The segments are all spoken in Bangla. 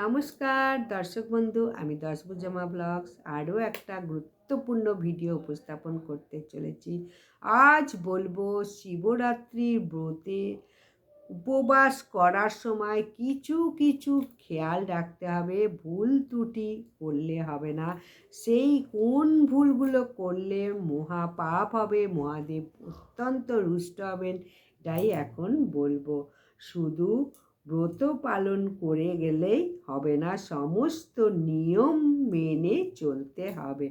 নমস্কার, দর্শক বন্ধু, আমি দশভুজামা ব্লগস। আরও একটা গুরুত্বপূর্ণ ভিডিও উপস্থাপন করতে চলেছি। আজ বলব শিবরাত্রির ব্রতে উপবাস করার সময় কিছু কিছু খেয়াল রাখতে হবে। ভুল ত্রুটি করলে হবে না। সেই কোন ভুলগুলো করলে মহা পাপ হবে, মহাদেব অত্যন্ত রুষ্ট হবেন এটাই এখন বলব, শুধু ব্রত পালন করে গেলেই হবে না। সমস্ত নিয়ম মেনে চলতে হবে।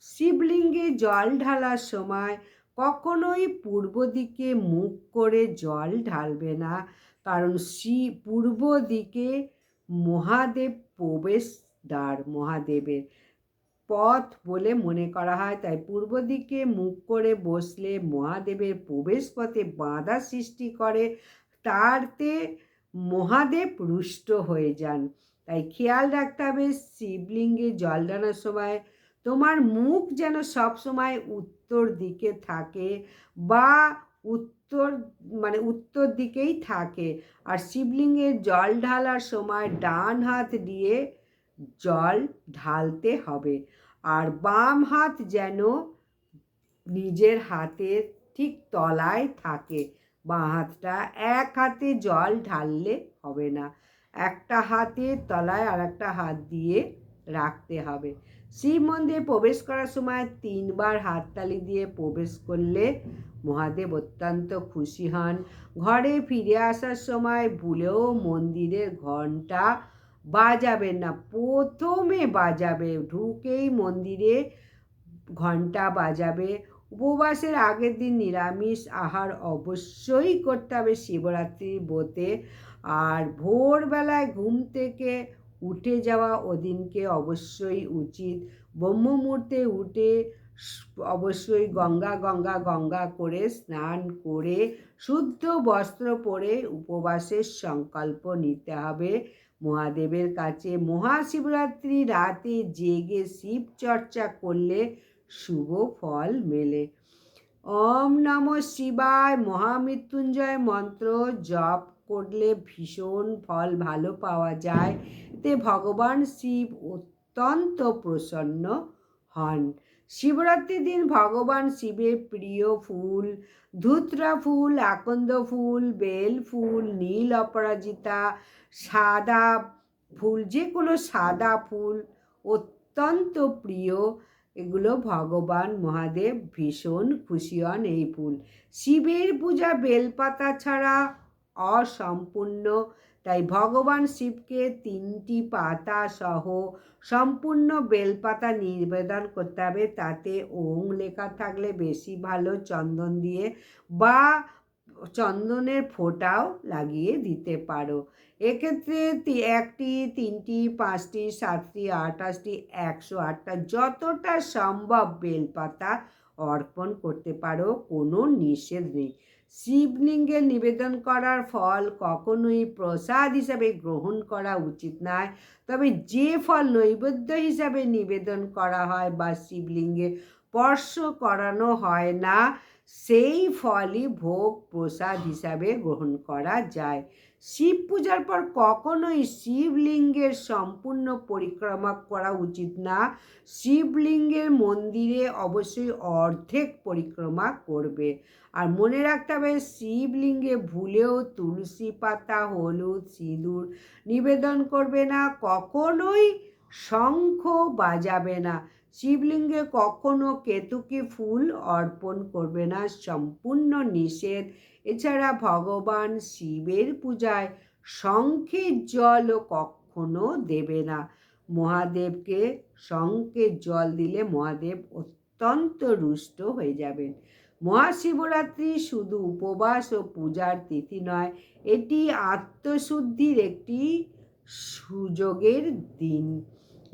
শিবলিঙ্গে জল ঢালার সময় কখনোই পূর্ব দিকে মুখ করে জল ঢালবে না। কারণ শি পূর্ব দিকে মহাদেব প্রবেশ দ্বার, মহাদেবের পথ বলে মনে করা হয়। তাই পূর্ব দিকে মুখ করে বসলে মহাদেবের প্রবেশ পথে বাধা সৃষ্টি করে। তারতে মহাদেব রুষ্ট হয়ে যান। তাই খেয়াল রাখতে হবে, শিবলিঙ্গে জল ঢালার সময় তোমার মুখ যেন সব সময় উত্তর দিকে থাকে বা উত্তর মানে উত্তর দিকেই থাকে। আর শিবলিঙ্গে জল ঢালার সময় ডান হাত দিয়ে জল ঢালতে হবে আর বাম হাত যেন নিজের হাতের ঠিক তলায় থাকে। বাঁ হাতটা এক হাতে জল ঢাললে হবে না। একটা হাতে তলায় আর একটা হাত দিয়ে রাখতে হবে। শিব মন্দিরে প্রবেশ করার সময় তিনবার হাততালি দিয়ে প্রবেশ করলে মহাদেব অত্যন্ত খুশি হন। ঘরে ফিরে আসার সময় ভুলেও মন্দিরের ঘণ্টা বাজাবেন না। প্রথমে বাজাবে, ঢুকেই মন্দিরে ঘণ্টা বাজাবে। উপবাসের আগের দিন নিরামিষ আহার অবশ্যই করতে হবে শিবরাত্রির ব্রতে। আর ভোরবেলায় ঘুম থেকে উঠে যাওয়া ওদিনকে অবশ্যই উচিত। ব্রহ্মমুহূর্তে উঠে অবশ্যই গঙ্গা গঙ্গা গঙ্গা করে স্নান করে শুদ্ধ বস্ত্র পরে উপবাসের সংকল্প নিতে হবে। মহাদেবের কাছে মহাশিবরাত্রি রাতে জেগে শিব চর্চা করলে শুভ ফল মেলে। ওম নম শিবায়, মহামৃত্যুঞ্জয় মন্ত্র জপ করলে ভীষণ ফল ভালো পাওয়া যায়। এতে ভগবান শিব অত্যন্ত প্রসন্ন হন। শিবরাত্রির দিন ভগবান শিবের প্রিয় ফুল, ধুতরা ফুল, আকন্দ ফুল, বেল ফুল, নীল অপরাজিতা, সাদা ফুল যে কোনো সাদা ফুল অত্যন্ত প্রিয়। এগুলো ভগবান, মহাদেব, ভীষণ খুশি হন এই ফুল। শিবের পূজা বেলপাতা ছাড়া অসম্পূর্ণ। তাই ভগবান শিবকে তিনটি পাতা সহ সম্পূর্ণ বেলপাতা নিবেদন করতে হবে। তাতে ওং লেখা থাকলে বেশি ভালো চন্দন দিয়ে বা চন্দনের ফোঁটাও লাগিয়ে দিতে পারো। এক্ষেত্রে একটি, তিনটি, পাঁচটি, সাতটি, আঠাশটি, একশো আটটা যতটা সম্ভব বেলপাতা অর্পণ করতে পারো, কোনো নিষেধ নেই। শিবলিঙ্গে নিবেদন করার ফল কখনোই প্রসাদ হিসাবে গ্রহণ করা উচিত নয়। তবে যে ফল নৈবেদ্য হিসাবে নিবেদন করা হয় বা শিবলিঙ্গে স্পর্শ করানো হয় না সেই ফলই ভোগ প্রসাদ হিসাবে গ্রহণ করা যায়। শিব পূজার পর কখনোই শিবলিঙ্গের সম্পূর্ণ পরিক্রমা করা উচিত না। শিবলিঙ্গের মন্দিরে অবশ্যই অর্ধেক পরিক্রমা করবে। আর মনে রাখতে হবে, শিবলিঙ্গে ভুলেও তুলসী পাতা, হলুদ, সিঁদুর নিবেদন করবে না, কখনোই শঙ্খ বাজাবে না। শিবলিঙ্গে কখনো কেতুকে ফুল অর্পণ করবে না, সম্পূর্ণ নিষেধ। এছাড়া ভগবান শিবের পূজায় শঙ্খের জলও কখনো দেবে না। মহাদেবকে শঙ্খের জল দিলে মহাদেব অত্যন্ত রুষ্ট হয়ে যাবেন। মহাশিবরাত্রি শুধু উপবাস ও পূজার তিথি নয়, এটি আত্মশুদ্ধির একটি সুযোগের দিন।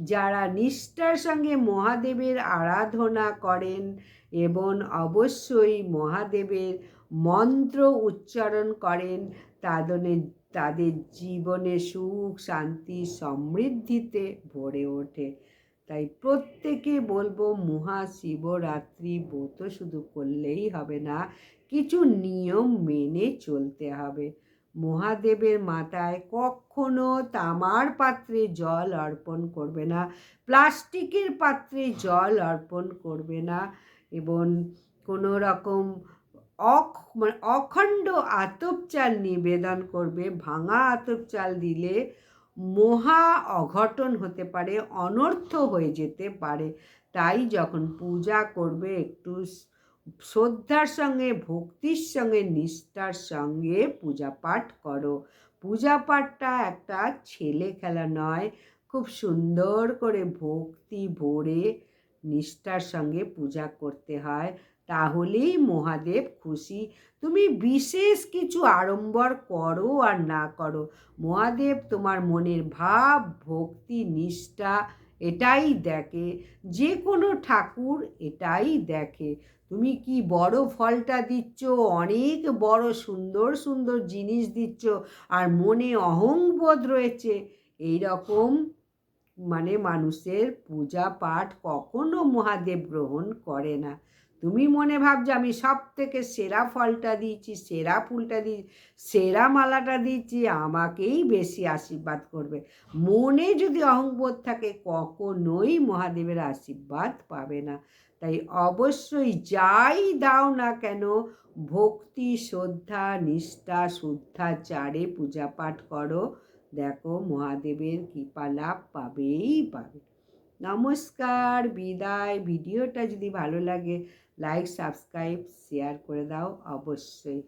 যারা নিষ্ঠার সঙ্গে মহাদেবের আরাধনা করেন এবং অবশ্যই মহাদেবের মন্ত্র উচ্চারণ করেন তাদের তাদের জীবনে সুখ, শান্তি, সমৃদ্ধিতে ভরে ওঠে। তাই প্রত্যেকে বলব, মহাশিবরাত্রি ব্রত শুধু করলেই হবে না, কিছু নিয়ম মেনে চলতে হবে। মহাদেবের মাথায় কখনো তামার পাত্রে জল অর্পণ করবে না, প্লাস্টিকের পাত্রে জল অর্পণ করবে না এবং কোনো রকম অখ মানে অখণ্ড আতপ চাল নিবেদন করবে। ভাঙা আতপ চাল দিলে মহা অঘটন হতে পারে, অনর্থ হয়ে যেতে পারে। তাই যখন পূজা করবে, একটু শ্রদ্ধার সঙ্গে, ভক্তির সঙ্গে, নিষ্ঠার সঙ্গে পূজা পাঠ করো। পূজা পাঠটা একটা ছেলে খেলা নয়, খুব সুন্দর করে ভক্তি ভরে নিষ্ঠার সঙ্গে পূজা করতে হয়। তাহলেই মহাদেব খুশি। তুমি বিশেষ কিছু আড়ম্বর করো আর না করো। মহাদেব তোমার মনের ভাব, ভক্তি, নিষ্ঠা এটাই দেখে যে কোনো ঠাকুর এটাই দেখে। তুমি কি বড় ফলটা দিচ্ছ? অনেক বড় সুন্দর সুন্দর জিনিস দিচ্ছ আর মনে অহংবোধ রয়েছে। এই রকম মানে মানুষের পূজা পাঠ কখনো মহাদেব গ্রহণ করে না। তুমি মনে ভাবছ আমি সব থেকে সেরা ফলটা দিয়েছি, সেরা ফুলটা দিয়েছি, সেরা মালাটা দিয়েছি, আমাকেই বেশি আশীর্বাদ করবে। মনে যদি অহংবোধ থাকে, কখনোই মহাদেবের আশীর্বাদ পাবে না। তাই অবশ্যই যাই দাও না কেন, ভক্তি, শ্রদ্ধা, নিষ্ঠা শুদ্ধাচারে পূজা পাঠ করো। দেখো মহাদেবের কৃপা লাভ পাবেই পাবে। নমস্কার বিদায়। ভিডিওটা যদি ভালো লাগে লাইক সাবস্ক্রাইব শেয়ার করে দাও অবশ্যই।